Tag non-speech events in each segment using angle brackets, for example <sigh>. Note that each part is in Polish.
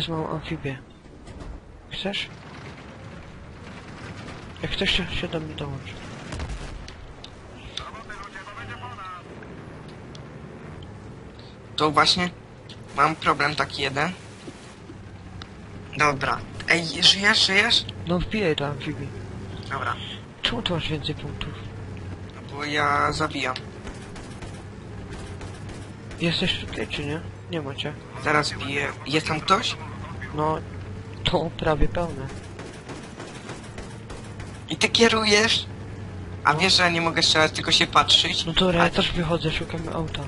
Jest małą amfibię. Chcesz? Jak chcesz się, do mnie dołącz. To właśnie mam problem taki jeden. Dobra. Ej, żyjesz, żyjesz? No wbijaj do amfibii. Dobra. Czemu tu masz więcej punktów? Bo ja zabijam. Jesteś tutaj czy nie? Nie macie. Zaraz biję. Jest tam ktoś? No, to prawie pełne. I ty kierujesz? A wiesz, że ja nie mogę strzelać, tylko się patrzeć? No to ja też wychodzę, szukamy auta.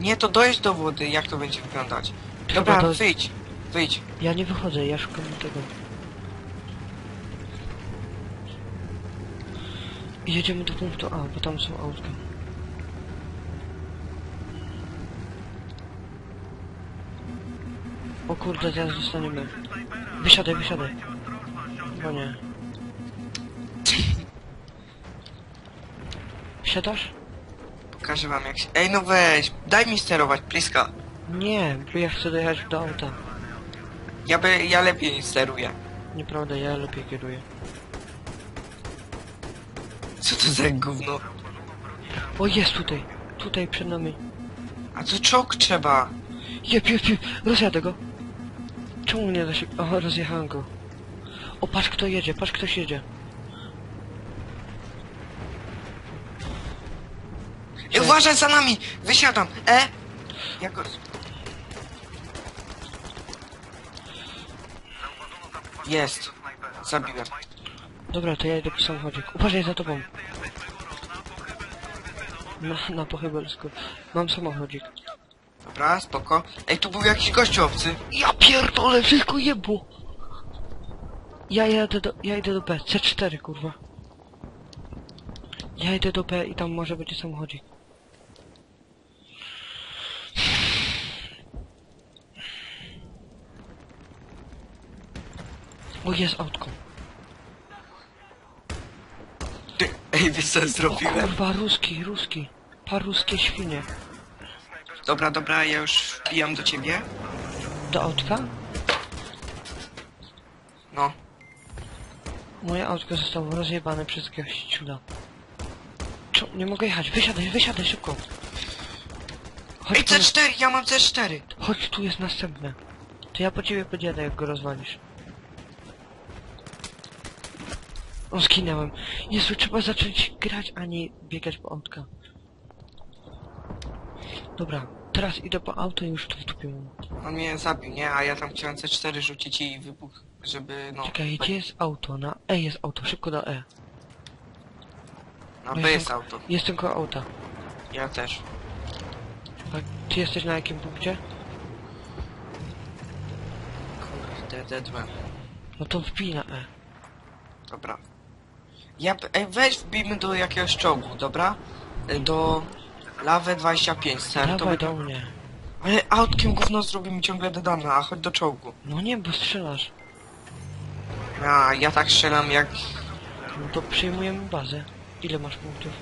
Nie, to dojedź do wody, jak to będzie wyglądać. Dobra, to- wyjdź. Wyjdź. Ja nie wychodzę, ja szukam tego. Jedziemy do punktu A, bo tam są autka. O kurde, zaraz zostaniemy. Wysiadaj, wysiadaj. Bo nie. Wsiadasz? Pokażę wam jak się... Ej, no weź. Daj mi sterować, pliska. Nie, bo ja chcę dojechać do auta. Ja by... ja lepiej steruję. Nieprawda, ja lepiej kieruję. Co to za gówno? O, jest tutaj. Tutaj przed nami. A co czołg trzeba? Jep, jep, jep, rozjadę go. Czemu nie da się... O, rozjechałem go. O, patrz kto jedzie, patrz ktoś jedzie. Ej, uważaj za nami! Wysiadam! E! Ja go... Jest. Zabiłem. Dobra, to ja idę po samochodzik. Uważaj za tobą. Na, na pochybelsku. Mam samochodzik. Dobra, spoko. Ej, tu był jakiś gościu obcy. Ja pierdolę, wszystko jebło. Ja jadę do... ja idę do B. C4, kurwa. Ja idę do B i tam może będzie samochodzik. O, jest autko. Ty, Ej, wiesz co O zrobiłem? kurwa, ruski, ruski. Paruskie świnie. Dobra, dobra, ja już wbijam do ciebie. Do autka? No. Moje autko zostało rozjebane przez jakiegoś ciuda. Czemu nie mogę jechać? Wysiadaj, wysiadaj szybko. Chodź, Ej, tu, C4, ja mam C4. chodź tu jest następne. To ja po ciebie podjadę, jak go rozwalisz. O, skinęłem. Jezu, trzeba zacząć grać, a nie biegać po autka. Dobra, teraz idę po auto i już tu w dupie mam. On mnie zabił, nie? A ja tam chciałem C4 rzucić i wybuch, żeby, no... Czekaj, gdzie jest auto? Na E jest auto, szybko na E. Na No B i jest są- auto. Jestem koło auta. Ja też. A ty jesteś na jakim punkcie? Kurde, dedłem. No to wbij na E. Dobra. Ja, b- ej, weź wbijmy do jakiegoś czołgu, dobra? E, Do... Lawę 25, ser, to Dawaj by... do mnie. Ale autkiem gówno zrobimy ciągle dodane, a chodź do czołgu. No nie, bo strzelasz. A, ja tak strzelam jak... No to przyjmujemy bazę. Ile masz punktów?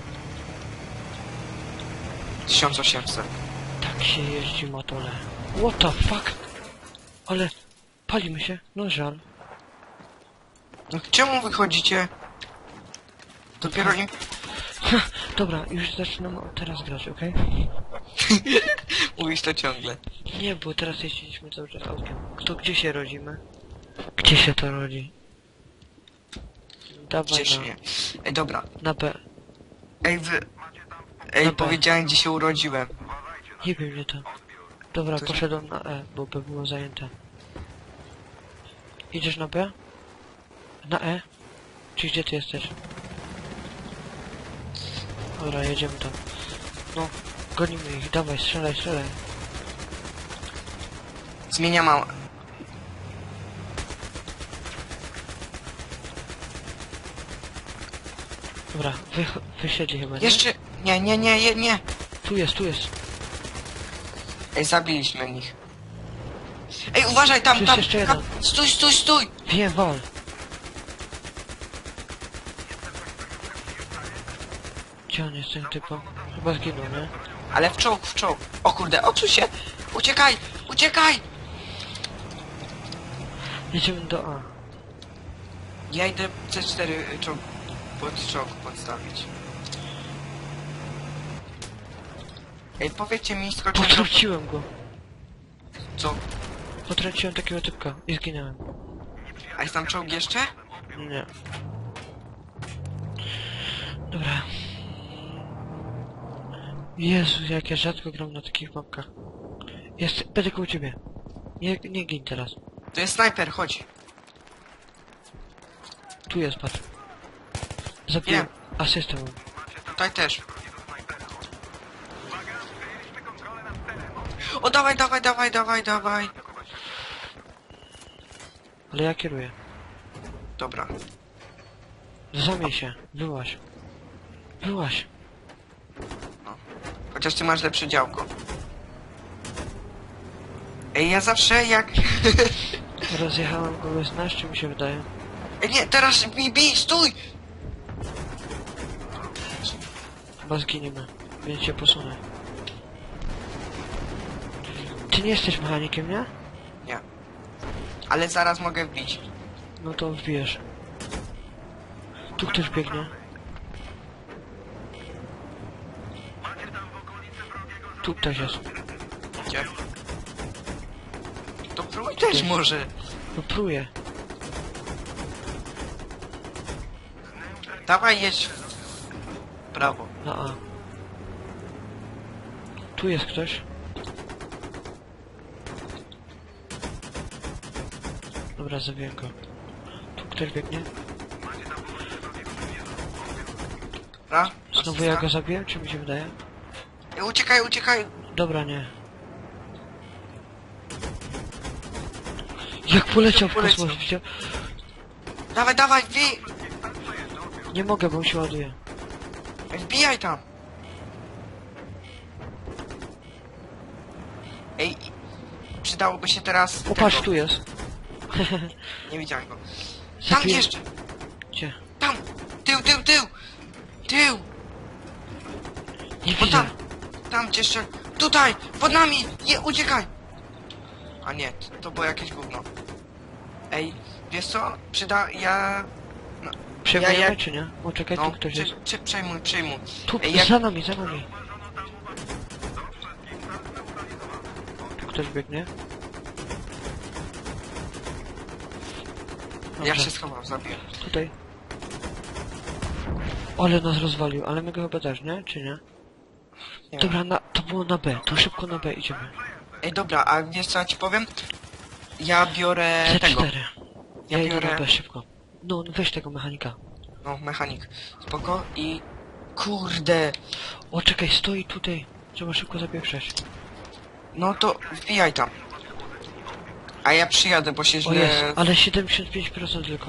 1800. Tak się jeździ matole. What the fuck? Ale palimy się? No żal. No czemu wychodzicie? Dopiero im... <laughs> Dobra, już zaczynamy od teraz grać, okej? <laughs> Mówisz to ciągle. Nie, bo teraz jeździliśmy cały czas autkiem. Kto gdzie się rodzimy? Gdzie się to rodzi? Dawaj Gdzieś na, nie. Ej, dobra. na B. Ej, wy... Ej, Dobra. powiedziałem gdzie się urodziłem. Nie wiem mnie to. Dobra, Coś- poszedłem na E, bo B było zajęte. Idziesz na B? Na E? Czy gdzie ty jesteś? Dobra, jedziemy tam. No, gonimy ich, dawaj, strzelaj, strzelaj. Zmieniam mam... Dobra, wy, wysiedli chyba, nie? Jeszcze... Nie, nie, nie, nie, nie. Tu jest, tu jest. Ej, zabiliśmy ich. Ej, uważaj, tam, jest tam, jeszcze tam. jeden. Stój, stój, stój! Wiem, wal. Gdzie on jest ten typo? Chyba zginął, nie? Ale w czołg, w czołg. O kurde, odsuń się! Uciekaj! Uciekaj! Jedziemy do A. Ja idę C4 czołg, pod czołg podstawić. Ej, powiedzcie mi, do... Potrąciłem go. Co? Potrąciłem takiego typka i zginąłem. A jest tam czołg jeszcze? Nie. Dobra. Jezu, jak ja rzadko gram na takich mapkach. Jest, będę koło ciebie. Nie, nie gin teraz. To jest snajper, chodź. Tu jest, patrz. Zabiłem asystę mam. Tutaj też. O, dawaj, dawaj, dawaj, dawaj, dawaj. Ale ja kieruję. Dobra. Zamiej się. Wyłaś. Wyłaś. Chociaż ty masz lepsze działko. Ej, ja zawsze jak... <laughs> Rozjechałem kogoś znasz, czy mi się wydaje? Ej, nie, teraz bij, bij, stój! Chyba zginiemy. Więc się posunę. Ty nie jesteś mechanikiem, nie? Nie. Ale zaraz mogę wbić. No to wbijesz. Tu ktoś biegnie. Tu ktoś jest. Gdzie? To próbuj też może. No próję. Dawaj, jedź w prawo. Na A. Tu jest ktoś. Dobra, zabiję go. Tu ktoś biegnie. Dobra? Znowu ja go zabiję, czy mi się wydaje? Uciekaj, uciekaj! Dobra, nie. Jak poleciał w Poleciał. kosmos, widział? Dawaj, dawaj, wbij! Nie mogę, bo się ładuje. Wbijaj tam! Ej, przydałoby się teraz... O, patrz, tego. tu jest. <laughs> Nie widziałem go. Tam jeszcze! Gdzie? Tam! Tył, tył, tył! Tył! Nie O widzę. tam! Tam gdzie jeszcze... Tutaj! Pod nami! Nie, uciekaj! A nie, to, to było jakieś gówno. Ej, wiesz co? Przyda... ja... Przejmujemy, ja- czy nie? O, czekaj, No, tu ktoś przy, jest. przy, przejmuj, przejmuj. Tu, Ej, jak- za nami, za nami. Tu ktoś biegnie. Ja Dobrze, się schowam, zabiję. tutaj. Ale nas rozwalił, ale my go chyba też, nie? Czy nie? Nie. Dobra, na, to było na B, to szybko na B idziemy. Ej, dobra, a wiesz co ja ci powiem? Ja biorę tego. C4. Ja, Ja idę na biorę... B szybko. No, no weź tego mechanika. No, mechanik. Spoko i... Kurde! O, czekaj, stoi tutaj. Trzeba szybko zapieprzeć. No to wbijaj tam. A ja przyjadę, bo się O źle... jest, ale 75% tylko.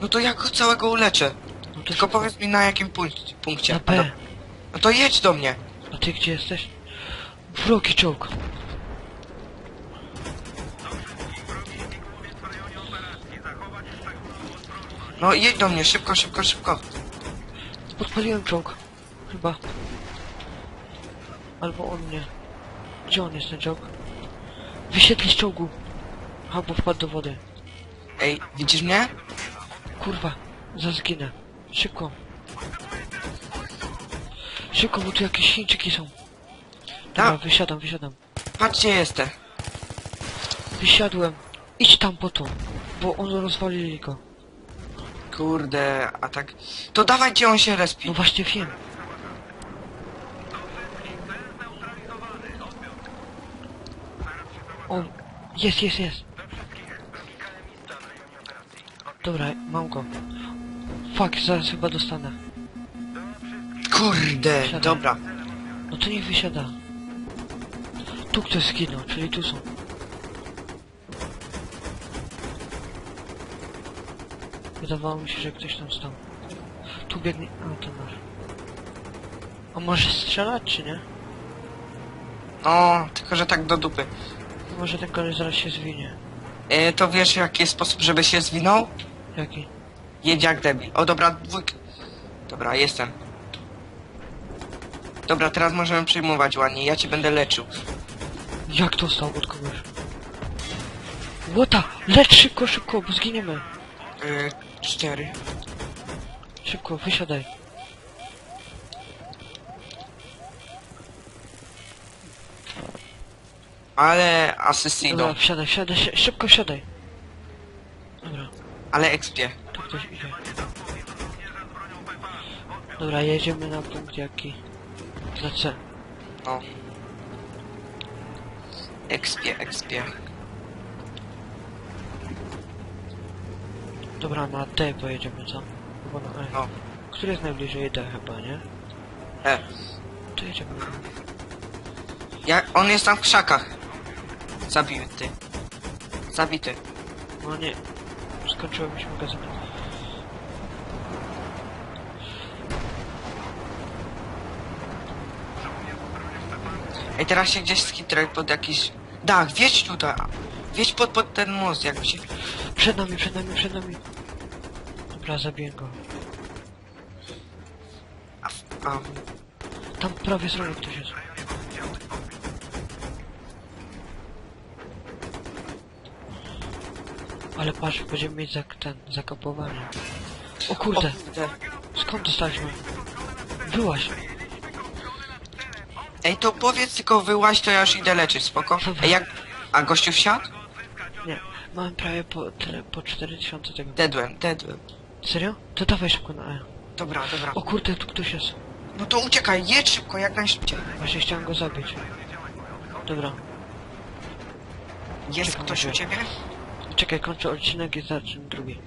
No to ja go całego uleczę. No to Tylko szybko. powiedz mi na jakim punkt, punkcie. Na A do- B. No to jedź do mnie. A ty gdzie jesteś? Wrogi czołg. No jedź do mnie, szybko, szybko, szybko. Podpaliłem czołg. Chyba. Albo on mnie. Gdzie on jest ten czołg? Wysiedli z czołgu. Albo wpadł do wody. Ej, widzisz mnie? Kurwa, zazginę. Szybko. Szybko, bo tu jakieś Chińczyki są. Dobra, Tak. wysiadam, wysiadam. Patrz gdzie jestem. Wysiadłem. Idź tam po to, bo on rozwalili go. Kurde, a tak... To dawaj gdzie on się respi. No właśnie wiem. O, jest, jest, jest. Dobra, mam go. Fuck, zaraz chyba dostanę. Kurde, Siadaj. dobra. No to niech wysiada. Tu ktoś zginął, czyli tu są. Wydawało mi się, że ktoś tam stał. Tu biegnie... A, to masz. A może strzelać, czy nie? No, tylko że tak do dupy. Może ten koleś zaraz się zwinie. E, to wiesz jaki jest sposób, żeby się zwinął? Jaki? Jedź jak debil. O dobra, dwójk. Dobra, jestem. Dobra, teraz możemy przyjmować ładnie. Ja cię będę leczył. Jak to stał od kogoś? Łota! Lecz szybko, szybko, bo zginiemy. Yy, cztery. Szybko, wysiadaj. Ale asesino. Dobra, wsiadaj, wsiadaj, si- szybko wsiadaj. Dobra, Ale expie. tu ktoś idzie. Dobra, jedziemy na punkt jaki? Na C. No. Expie, expie. Dobra, na D pojedziemy, co? Chyba na E. No. Który jest najbliżej D chyba, nie? E. To jedziemy. Ja, on jest tam w krzakach. Zabity. Zabity. No nie. Skończyło mi się magazyn. Ej, teraz się gdzieś skitraj pod jakiś... Dach, wjedź tutaj. Wjedź pod, pod ten most, jakby się... Przed nami, przed nami, przed nami. Dobra, zabiję go. A, Tam prawie z rogu ktoś jest. Ale patrz, będziemy mieć zak ten, zakapowanie. O kurde, kurde. skąd dostaliśmy? Byłaś. Ej, to powiedz tylko wyłaź, to ja już idę leczyć, spoko? Ej, jak... A gościu wsiadł? Nie, mam prawie po, tyle, po 4000 tego. Dedłem, dedłem. Serio? To dawaj szybko na E. Dobra, dobra. O kurde, tu ktoś jest. No to uciekaj, jedź szybko, jak najszybciej. Właśnie chciałem go zabić. Dobra, Jest Czekam, ktoś u ciebie? czekaj, kończę odcinek i zacznę drugi.